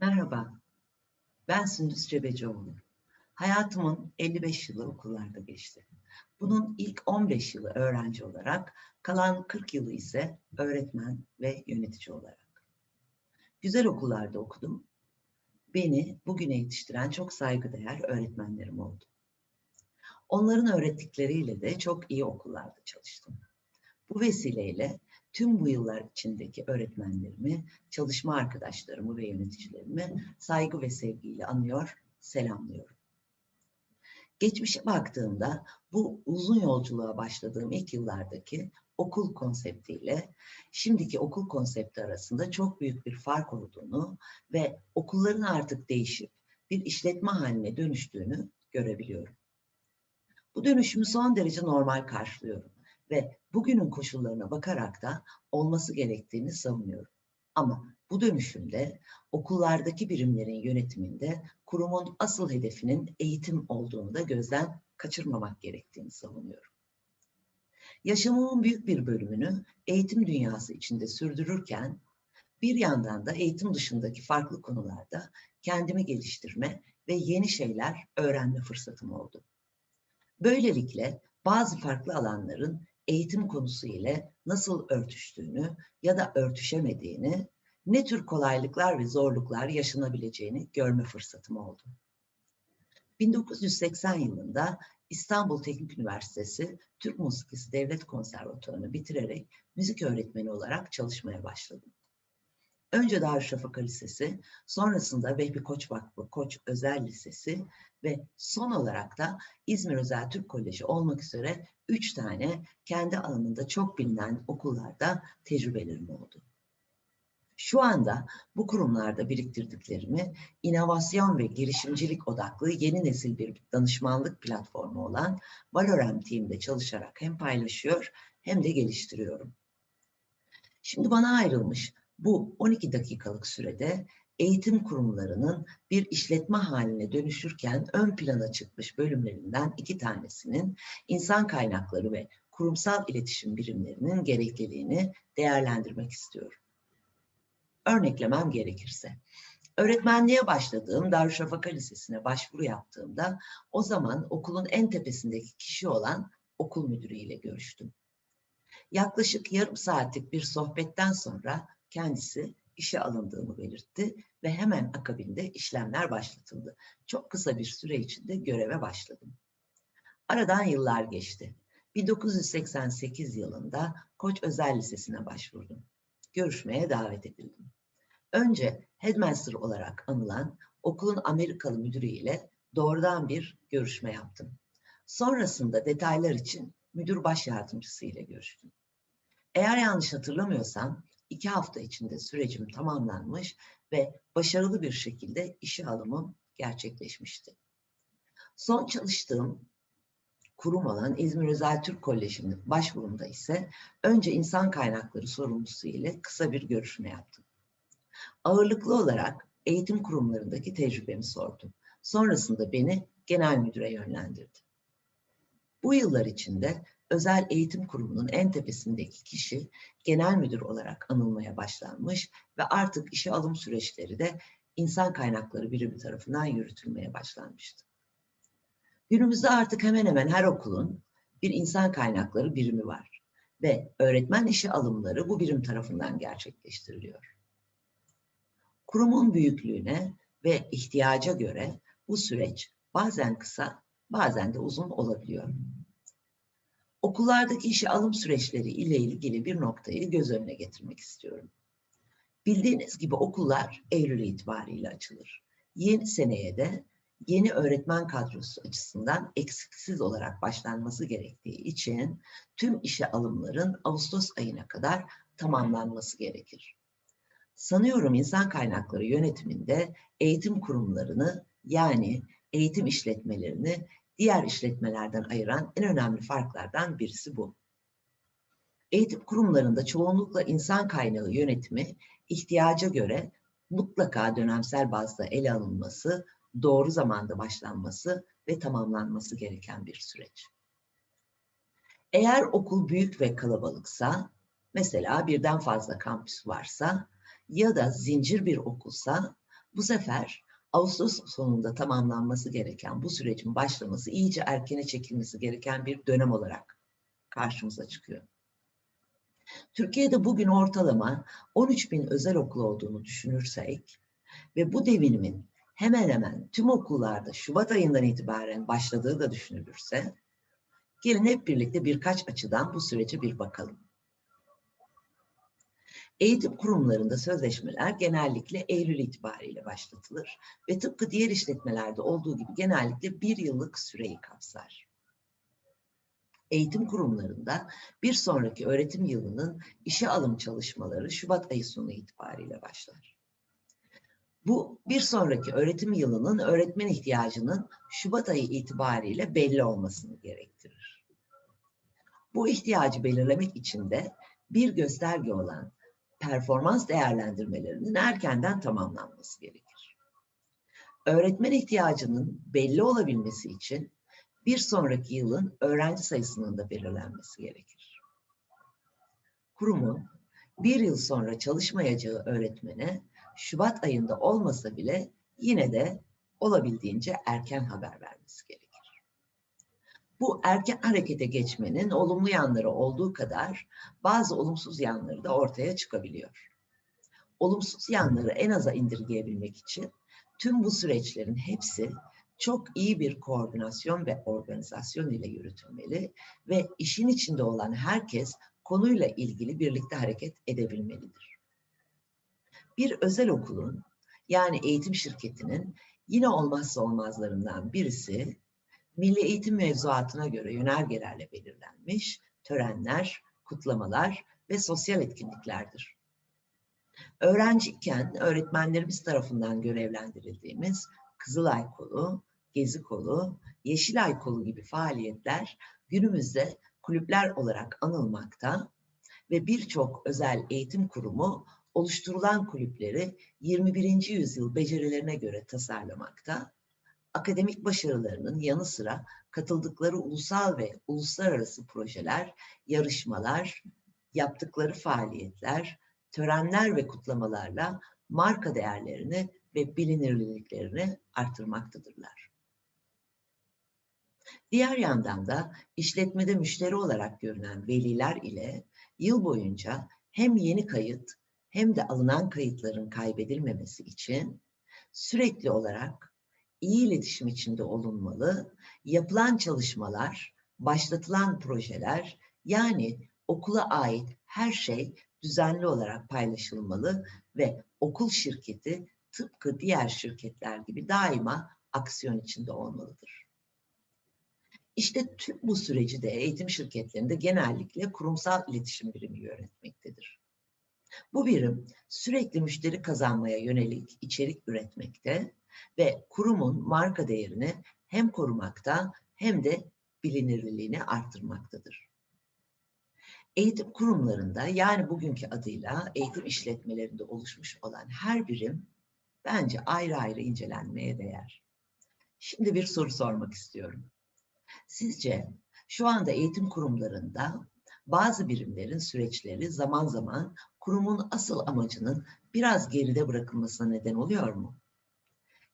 Merhaba, ben Sündüz Cebecioğlu. Hayatımın 55 yılı okullarda geçti. Bunun ilk 15 yılı öğrenci olarak, kalan 40 yılı ise öğretmen ve yönetici olarak. Güzel okullarda okudum. Beni bugüne yetiştiren çok saygıdeğer öğretmenlerim oldu. Onların öğrettikleriyle de çok iyi okullarda çalıştım. Bu vesileyle tüm bu yıllar içindeki öğretmenlerimi, çalışma arkadaşlarımı ve yöneticilerimi saygı ve sevgiyle anıyor, selamlıyorum. Geçmişe baktığımda bu uzun yolculuğa başladığım ilk yıllardaki okul konseptiyle şimdiki okul konsepti arasında çok büyük bir fark olduğunu ve okulların artık değişip bir işletme haline dönüştüğünü görebiliyorum. Bu dönüşümü son derece normal karşılıyorum ve bugünün koşullarına bakarak da olması gerektiğini savunuyorum. Ama bu dönüşümde okullardaki birimlerin yönetiminde kurumun asıl hedefinin eğitim olduğunu da gözden kaçırmamak gerektiğini savunuyorum. Yaşamımın büyük bir bölümünü eğitim dünyası içinde sürdürürken bir yandan da eğitim dışındaki farklı konularda kendimi geliştirme ve yeni şeyler öğrenme fırsatım oldu. Böylelikle bazı farklı alanların eğitim konusu ile nasıl örtüştüğünü ya da örtüşemediğini, ne tür kolaylıklar ve zorluklar yaşanabileceğini görme fırsatım oldu. 1980 yılında İstanbul Teknik Üniversitesi Türk Musikisi Devlet Konservatuvarı'nı bitirerek müzik öğretmeni olarak çalışmaya başladım. Önce Darüşşafaka Lisesi, sonrasında Vehbi Koç Vakfı Koç Özel Lisesi ve son olarak da İzmir Özel Türk Koleji olmak üzere üç tane kendi alanında çok bilinen okullarda tecrübelerim oldu. Şu anda bu kurumlarda biriktirdiklerimi inovasyon ve girişimcilik odaklı yeni nesil bir danışmanlık platformu olan Valorem Team'de çalışarak hem paylaşıyor hem de geliştiriyorum. Şimdi bana ayrılmış bu 12 dakikalık sürede eğitim kurumlarının bir işletme haline dönüşürken ön plana çıkmış bölümlerinden iki tanesinin insan kaynakları ve kurumsal iletişim birimlerinin gerekliliğini değerlendirmek istiyorum. Örneklemem gerekirse, öğretmenliğe başladığım Darüşşafaka Lisesi'ne başvuru yaptığımda o zaman okulun en tepesindeki kişi olan okul müdürüyle görüştüm. Yaklaşık yarım saatlik bir sohbetten sonra kendisi işe alındığımı belirtti ve hemen akabinde işlemler başlatıldı. Çok kısa bir süre içinde göreve başladım. Aradan yıllar geçti. 1988 yılında Koç Özel Lisesi'ne başvurdum. Görüşmeye davet edildim. Önce headmaster olarak anılan okulun Amerikalı müdürüyle doğrudan bir görüşme yaptım. Sonrasında detaylar için müdür baş yardımcısı ile görüştüm. Eğer yanlış hatırlamıyorsam iki hafta içinde sürecim tamamlanmış ve başarılı bir şekilde işe alımım gerçekleşmişti. Son çalıştığım kurum olan İzmir Özel Türk Koleji'nin başvurumda ise önce insan kaynakları sorumlusu ile kısa bir görüşme yaptım. Ağırlıklı olarak eğitim kurumlarındaki tecrübemi sordum. Sonrasında beni genel müdüre yönlendirdi. Bu yıllar içinde özel eğitim kurumunun en tepesindeki kişi genel müdür olarak anılmaya başlanmış ve artık işe alım süreçleri de insan kaynakları birimi tarafından yürütülmeye başlanmıştı. Günümüzde artık hemen hemen her okulun bir insan kaynakları birimi var ve öğretmen işe alımları bu birim tarafından gerçekleştiriliyor. Kurumun büyüklüğüne ve ihtiyaca göre bu süreç bazen kısa, bazen de uzun olabiliyor okullardaki işe alım süreçleri ile ilgili bir noktayı göz önüne getirmek istiyorum. Bildiğiniz gibi okullar Eylül itibariyle açılır. Yeni seneye de yeni öğretmen kadrosu açısından eksiksiz olarak başlanması gerektiği için tüm işe alımların Ağustos ayına kadar tamamlanması gerekir. Sanıyorum insan kaynakları yönetiminde eğitim kurumlarını yani eğitim işletmelerini diğer işletmelerden ayıran en önemli farklardan birisi bu. Eğitim kurumlarında çoğunlukla insan kaynağı yönetimi ihtiyaca göre mutlaka dönemsel bazda ele alınması, doğru zamanda başlanması ve tamamlanması gereken bir süreç. Eğer okul büyük ve kalabalıksa, mesela birden fazla kampüs varsa ya da zincir bir okulsa Bu sefer Ağustos sonunda tamamlanması gereken bu sürecin başlaması iyice erkene çekilmesi gereken bir dönem olarak karşımıza çıkıyor. Türkiye'de bugün ortalama 13 bin özel okul olduğunu düşünürsek ve bu devinimin hemen hemen tüm okullarda Şubat ayından itibaren başladığı da düşünülürse gelin hep birlikte birkaç açıdan bu sürece bir bakalım. Eğitim kurumlarında sözleşmeler genellikle Eylül itibariyle başlatılır ve tıpkı diğer işletmelerde olduğu gibi genellikle bir yıllık süreyi kapsar. Eğitim kurumlarında bir sonraki öğretim yılının işe alım çalışmaları Şubat ayı sonu itibariyle başlar. Bu bir sonraki öğretim yılının öğretmen ihtiyacının Şubat ayı itibariyle belli olmasını gerektirir. Bu ihtiyacı belirlemek için de bir gösterge olan performans değerlendirmelerinin erkenden tamamlanması gerekir. Öğretmen ihtiyacının belli olabilmesi için bir sonraki yılın öğrenci sayısının da belirlenmesi gerekir. Kurumun bir yıl sonra çalışmayacağı öğretmene Şubat ayında olmasa bile yine de olabildiğince erken haber vermesi gerekir. Bu erken harekete geçmenin olumlu yanları olduğu kadar bazı olumsuz yanları da ortaya çıkabiliyor. Olumsuz yanları en aza indirgeyebilmek için tüm bu süreçlerin hepsi çok iyi bir koordinasyon ve organizasyon ile yürütülmeli ve işin içinde olan herkes konuyla ilgili birlikte hareket edebilmelidir. Bir özel okulun yani eğitim şirketinin yine olmazsa olmazlarından birisi Milli Eğitim Mevzuatı'na göre yönergelerle belirlenmiş törenler, kutlamalar ve sosyal etkinliklerdir. Öğrenciyken öğretmenlerimiz tarafından görevlendirildiğimiz Kızılay Kolu, Gezi Kolu, Yeşilay Kolu gibi faaliyetler günümüzde kulüpler olarak anılmakta ve birçok özel eğitim kurumu oluşturulan kulüpleri 21. yüzyıl becerilerine göre tasarlamakta akademik başarılarının yanı sıra katıldıkları ulusal ve uluslararası projeler, yarışmalar, yaptıkları faaliyetler, törenler ve kutlamalarla marka değerlerini ve bilinirliklerini artırmaktadırlar. Diğer yandan da işletmede müşteri olarak görünen veliler ile yıl boyunca hem yeni kayıt hem de alınan kayıtların kaybedilmemesi için sürekli olarak iyi iletişim içinde olunmalı. Yapılan çalışmalar, başlatılan projeler yani okula ait her şey düzenli olarak paylaşılmalı ve okul şirketi tıpkı diğer şirketler gibi daima aksiyon içinde olmalıdır. İşte tüm bu süreci de eğitim şirketlerinde genellikle kurumsal iletişim birimi yönetmektedir. Bu birim sürekli müşteri kazanmaya yönelik içerik üretmekte ve kurumun marka değerini hem korumakta hem de bilinirliğini arttırmaktadır. Eğitim kurumlarında yani bugünkü adıyla eğitim işletmelerinde oluşmuş olan her birim bence ayrı ayrı incelenmeye değer. Şimdi bir soru sormak istiyorum. Sizce şu anda eğitim kurumlarında bazı birimlerin süreçleri zaman zaman kurumun asıl amacının biraz geride bırakılmasına neden oluyor mu?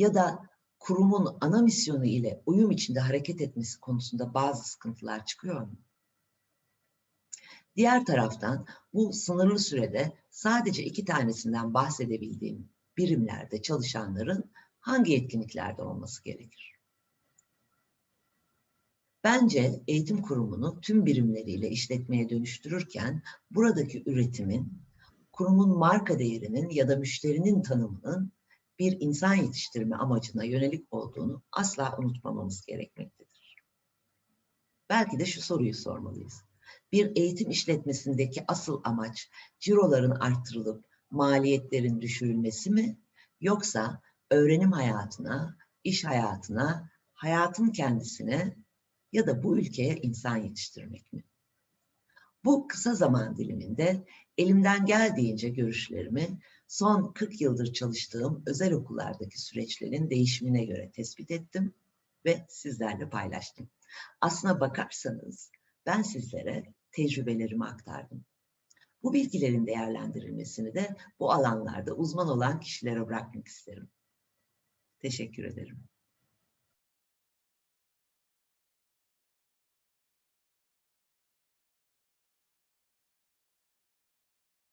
Ya da kurumun ana misyonu ile uyum içinde hareket etmesi konusunda bazı sıkıntılar çıkıyor mu? Diğer taraftan bu sınırlı sürede sadece iki tanesinden bahsedebildiğim birimlerde çalışanların hangi etkinliklerde olması gerekir? Bence eğitim kurumunu tüm birimleriyle işletmeye dönüştürürken buradaki üretimin, kurumun marka değerinin ya da müşterinin tanımının bir insan yetiştirme amacına yönelik olduğunu asla unutmamamız gerekmektedir. Belki de şu soruyu sormalıyız. Bir eğitim işletmesindeki asıl amaç ciroların artırılıp maliyetlerin düşürülmesi mi yoksa öğrenim hayatına, iş hayatına, hayatın kendisine ya da bu ülkeye insan yetiştirmek mi? Bu kısa zaman diliminde elimden geldiğince görüşlerimi son 40 yıldır çalıştığım özel okullardaki süreçlerin değişimine göre tespit ettim ve sizlerle paylaştım. Aslına bakarsanız ben sizlere tecrübelerimi aktardım. Bu bilgilerin değerlendirilmesini de bu alanlarda uzman olan kişilere bırakmak isterim. Teşekkür ederim.